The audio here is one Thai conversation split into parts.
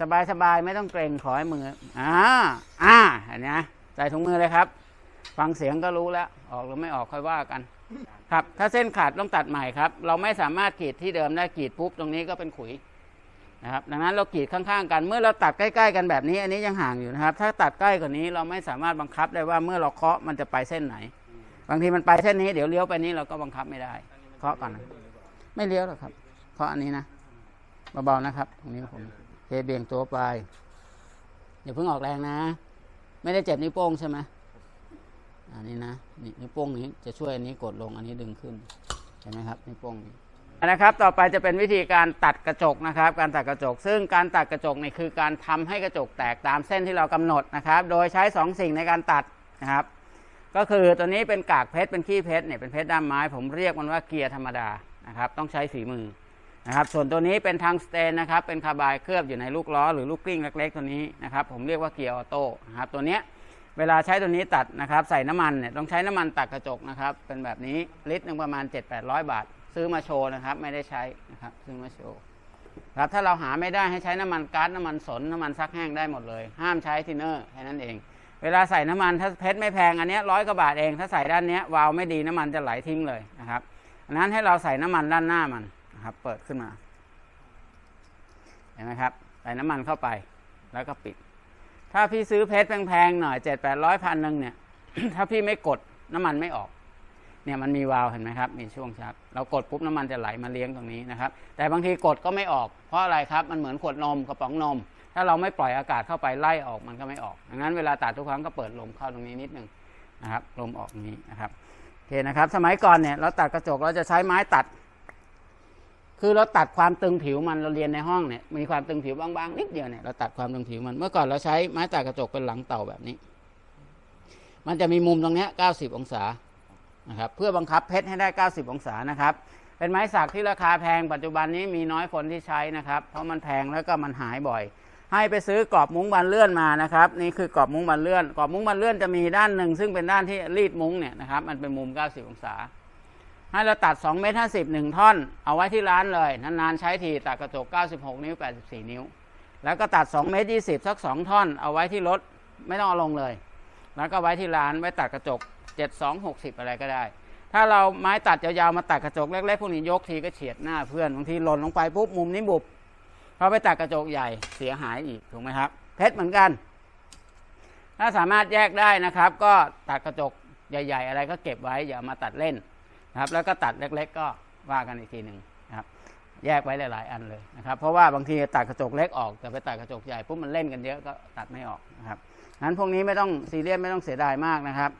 สบายสบายไม่ต้องเกรงขอให้มืออ่าอ่าเห็นไหมใส่ถุงมือเลยครับ ฟังเสียงก็รู้แล้ว ออกหรือไม่ออกค่อยว่ากัน ครับ ถ้าเส้นขาดต้องตัดใหม่ครับ เราไม่สามารถกรีดที่เดิมได้กรีดปุ๊บตรงนี้ก็เป็นขุยนะครับดังนั้นเรากรีดข้างๆกัน เมื่อเราตัดใกล้ๆกันแบบนี้ อันนี้ยังห่างอยู่นะครับ ถ้าตัดใกล้กว่านี้เราไม่สามารถบังคับได้ว่าเมื่อเราเคาะมันจะไปเส้นไหน บางทีมันไปเส้นนี้เดี๋ยวเลี้ยวไปนี้เราก็บังคับไม่ได้ เคาะก่อนนะไม่เลี้ยวหรอกครับ เคาะอันนี้นะเบาๆนะครับ ตรงนี้ผม เทเบี่ยงตัวไปอย่าเพิ่งออกแรงนะ ไม่ได้เจ็บนิ้วโป้งใช่ไหมอันนี้นะนี่นิ้วโป้งนี้จะช่วยอันนี้กดลงอันนี้ดึงขึ้นเห็นไหมครับนิ้วโป้งนี้นะครับต่อไปจะเป็นวิธีการตัดกระจกนะครับ การตัดกระจก ซึ่งการตัดกระจกนี่คือการทำให้กระจกแตกตามเส้นที่เรากำหนดนะครับ โดยใช้สองสิ่งในการตัดนะครับ ก็คือตัวนี้เป็นกากเพชรเป็นขี้เพชรเนี่ยเป็นเพชรด้ามไม้ ผมเรียกมันว่าเกียร์ธรรมดานะครับ ต้องใช้ฝีมือ นะครับส่วนตัวนี้เป็นทางสเตนนะครับเป็นคาร์บายเคลือบอยู่ในลูกล้อหรือลูกกลิ้งเล็กๆตัวนี้นะครับผมเรียกว่าเกียร์ออโต้นะครับตัวเนี้ยเวลาใช้ตัวนี้ตัดนะครับใส่น้ำมันเนี่ยต้องใช้น้ำมันตัดกระจกนะครับเป็นแบบนี้ลิตรหนึ่งประมาณ 7-800 บาท ซื้อมาโชว์นะครับไม่ได้ใช้นะครับซื้อมาโชว์ครับถ้าเราหาไม่ได้ให้ใช้น้ำมันก๊าซน้ำมันสนน้ำมันซักแห้งได้หมดเลย ห้ามใช้ทินเนอร์แค่นั้นเอง เวลาใส่น้ำมันถ้าเพชรไม่แพงอันเนี้ร้อยกว่าบาทเองถ้าใส่ด้านเนี้ยวาล์วไม่ดีน้ำมันจะไหลทิ้งเลยนะครับอันนั้นให้เราใส่น้ำมันด้านหน้ามัน ครับ เปิดขึ้นมา เห็นไหมครับใส่น้ำมันเข้าไป แล้วก็ปิด ถ้าพี่ซื้อเพชรแพงๆหน่อยเจ็ดแปดร้อยพันหนึ่งเนี่ย ถ้าพี่ไม่กดน้ำมันไม่ออก เนี่ยมันมีวาล์วเห็นไหมครับ มีช่วงชัก เรากดปุ๊บน้ำมันจะไหลมาเลี้ยงตรงนี้นะครับ แต่บางทีกดก็ไม่ออก เพราะอะไรครับ มันเหมือนขวดนมกระป๋องนม ถ้าเราไม่ปล่อยอากาศเข้าไปไล่ออกมันก็ไม่ออกดังนั้นเวลาตัดทุกครั้งก็เปิดลมเข้าตรงนี้นิดนึงนะครับ ลมออกนี้นะครับโอเคนะครับ สมัยก่อนเนี่ยเราตัดกระจกเราจะใช้ไม้ตัด คือเราตัดความตึงผิวมันเราเรียนในห้องเนี่ยมีความตึงผิวบางๆนิดเดียวเนี่ยเราตัดความตึงผิวมัน เมื่อก่อนเราใช้ไม้ตัดกระจกเป็นหลังเต่าแบบนี้ มันจะมีมุมตรงเนี้ย90องศานะครับเพื่อบังคับเพชรให้ได้ 90 องศานะครับ เป็นไม้สักที่ราคาแพงปัจจุบันนี้มีน้อยคนที่ใช้นะครับ เพราะมันแพงแล้วก็มันหายบ่อย ให้ไปซื้อกรอบมุ้งบานเลื่อนมานะครับ นี่คือกรอบมุ้งบานเลื่อน กรอบมุ้งบานเลื่อนจะมีด้านหนึ่งซึ่งเป็นด้านที่รีดมุ้งเนี่ยนะครับ มันเป็นมุม 90 องศา ให้เราตัด2เมตร50หนึ่งท่อน เอาไว้ที่ร้านเลย นานๆใช้ทีตัดกระจก 96 นิ้ว 84 นิ้ว แล้วก็ตัด2เมตร20 สัก 2 ท่อน เอาไว้ที่รถไม่ต้องเอาลงเลย แล้วก็ไว้ที่ร้านไว้ตัดกระจก 72 60 อะไรก็ได้ ถ้าเราไม้ตัดยาวๆมาตัดกระจกเล็กๆพวกนี้ยกทีก็เฉียดหน้าเพื่อนบางทีหล่นลงไปปุ๊บมุมนี้บุบพอไปตัดกระจกใหญ่เสียหายอีกถูกไหมครับ เพชรเหมือนกัน ถ้าสามารถแยกได้นะครับ ก็ตัดกระจกใหญ่ ๆ อะไรก็เก็บไว้อย่ามาตัดเล่น นะครับ แล้วก็ตัดเล็ก ๆ ก็ว่ากันอีกทีหนึ่งนะครับ แยกไว้หลาย ๆ อันเลยนะครับ เพราะว่าบางทีตัดกระจกเล็กออกแต่ไปตัดกระจกใหญ่ปุ๊บมันเล่นกันเยอะก็ตัดไม่ออกนะครับงั้นพวกนี้ไม่ต้องซีเรียสไม่ต้องเสียดายมากนะครับ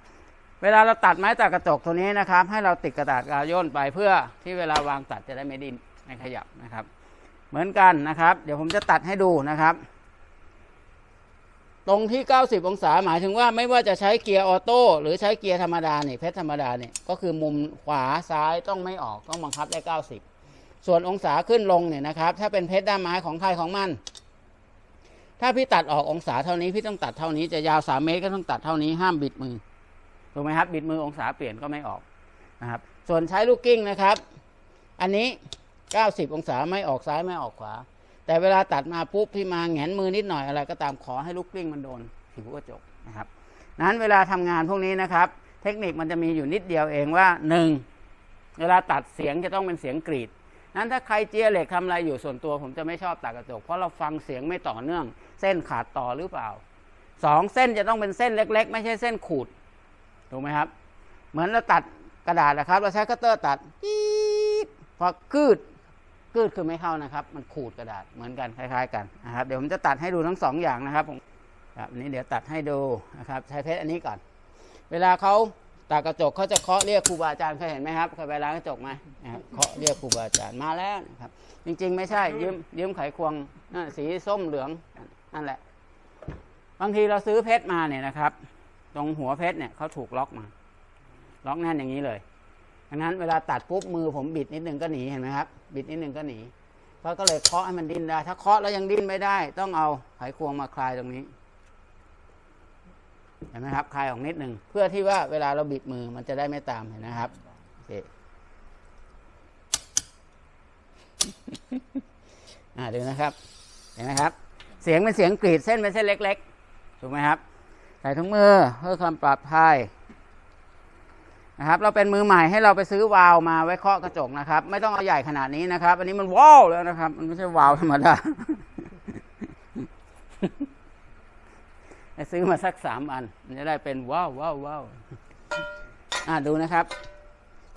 เวลาเราตัดไม้ตัดกระจกตัวนี้นะครับ ให้เราติดกระดาษกาวย่นไปเพื่อที่เวลาวางตัดจะได้ไม่ดิ้นไม่ขยับนะครับ เหมือนกันนะครับ เดี๋ยวผมจะตัดให้ดูนะครับ ตรงที่ 90 องศาหมายถึงว่าไม่ว่าจะใช้เกียร์ออโต้หรือใช้เกียร์ธรรมดาเนี่ยเพชรธรรมดาเนี่ยก็คือมุมขวาซ้ายต้องไม่ออกต้องบังคับได้ 90 ส่วนองศาขึ้นลงเนี่ยนะครับ ถ้าเป็นเพชรด้ามไม้ของใครของมัน ถ้าพี่ตัดออกองศาเท่านี้พี่ต้องตัดเท่านี้จะยาว 3 เมตรก็ต้องตัดเท่านี้ห้ามบิดมือถูกไหมครับบิดมือองศาเปลี่ยนก็ไม่ออกนะครับ ส่วนใช้ลูกกิ้งนะครับ อันนี้ 90 องศาไม่ออกซ้ายไม่ออกขวา แต่เวลาตัดมาปุ๊บพี่มาแหงนมือนิดหน่อยอะไร ก็ตามขอให้ลูกกลิ้งมันโดนผิวกระจกนะครับนั้นเวลาทำงานพวกนี้นะครับ เทคนิคมันจะมีอยู่นิดเดียวเองว่าหนึ่งเวลาตัดเสียงจะต้องเป็นเสียงกรีดนั้นถ้าใครเจียเหล็กทำอะไรอยู่ส่วนตัวผมจะไม่ชอบตัดกระจก เพราะเราฟังเสียงไม่ต่อเนื่อง เส้นขาดต่อหรือเปล่าสองเส้นจะต้องเป็นเส้นเล็ก ๆ ไม่ใช่เส้นขูดถูกไหมครับ เหมือนเราตัดกระดาษนะครับ เราใช้คัตเตอร์ตัดปี๊ดพอกืด กืดคือไม่เข้านะครับ มันขูดกระดาษเหมือนกันคล้าย ๆ กันนะครับ เดี๋ยวผมจะตัดให้ดูทั้งสองอย่างนะครับผมครับนี้เดี๋ยวตัดให้ดูนะครับ ใช้เพชรอันนี้ก่อน เวลาเขาตัดกระจกเขาจะเคาะเรียกครูบาอาจารย์เคยเห็นไหมครับเคยไปร้านกระจกไหมเคาะเรียกครูบาอาจารย์มาแล้วนะครับ จริง ๆ ไม่ใช่ยืมยืมไขควงสีส้มเหลืองนั่นแหละ บางทีเราซื้อเพชรมาเนี่ยนะครับ ตรงหัวเพชรเนี่ยเขาถูกล็อกมา ล็อกแน่นอย่างนี้เลย ดังนั้นเวลาตัดปุ๊บมือผมบิดนิดนึงก็หนีเห็นไหมครับ บิดนิดนึงก็หนีเพราะก็เลยเคาะให้มันดิ้นได้ ถ้าเคาะแล้วยังดิ้นไม่ได้ ต้องเอาไขควงมาคลายตรงนี้เห็นไหมครับ คลายออกนิดหนึ่งเพื่อที่ว่าเวลาเราบิดมือมันจะได้ไม่ตามเห็นนะครับโอเคอ่าดูนะครับ เห็นไหมครับ เสียงเป็นเสียงกรีดเส้นเป็นเส้นเล็ก ๆ ถูกไหมครับ ใส่ถุงมือเพื่อความปลอดภัย นะครับ เราเป็นมือใหม่ให้เราไปซื้อวาล์วมาไว้เคาะกระจกนะครับ ไม่ต้องเอาใหญ่ขนาดนี้นะครับ อันนี้มันว้าวแล้วนะครับ มันไม่ใช่วาล์วธรรมดาไปซื้อมาสักสามอันมันจะได้เป็นว้าวว้าวว้าวอ่าดูนะครับ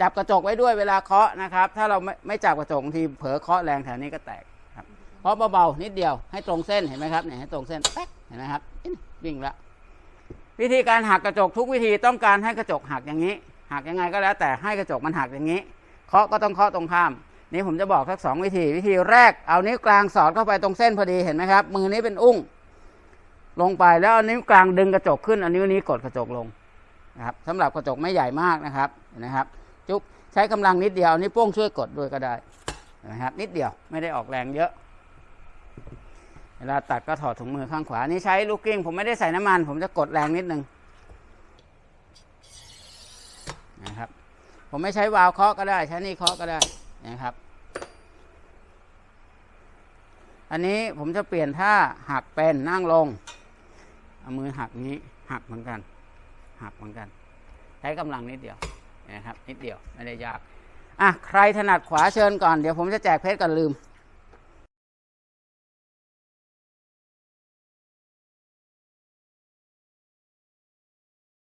จับกระจกไว้ด้วยเวลาเคาะนะครับ ถ้าเราไม่ไม่จับกระจกทีเผลอเคาะแรงแถวนี้ก็แตกครับเคาะเบาๆนิดเดียวให้ตรงเส้นเห็นไหมครับเนี่ยให้ตรงเส้นแป๊กเห็นไหมครับวิ่งละวิธีการหักกระจกทุกวิธีต้องการให้กระจกหักอย่างนี้ หักยังไงก็แล้วแต่ให้กระจกมันหักอย่างนี้ เคาะก็ต้องเคาะตรงข้าม นี่ผมจะบอกสักสองวิธี วิธีแรกเอานิ้วกลางสอดเข้าไปตรงเส้นพอดีเห็นไหมครับ มือนี้เป็นอุ้ง ลงไปแล้วเอานิ้วกลางดึงกระจกขึ้นเอานิ้วนี้กดกระจกลงนะครับสำหรับกระจกไม่ใหญ่มากนะครับนะครับ จุ๊บใช้กำลังนิดเดียวนิ้วโป้งช่วยกดด้วยก็ได้นะครับ นิดเดียวไม่ได้ออกแรงเยอะ เวลาตัดก็ถอดถุงมือข้างขวานี่ใช้ลูกกิ้งผมไม่ได้ใส่น้ำมัน ผมจะกดแรงนิดนึงนะครับ ผมไม่ใช้วาล์วเคาะก็ได้ ใช้นี่เคาะก็ได้นะครับ อันนี้ผมจะเปลี่ยนท่าหักเป็นนั่งลงเอามือหักนี้หักเหมือนกัน หักเหมือนกัน ใช้กำลังนิดเดียวนะครับนิดเดียวไม่ได้ยากอะใครถนัดขวาเชิญก่อนเดี๋ยวผมจะแจกเพชรก่อนลืม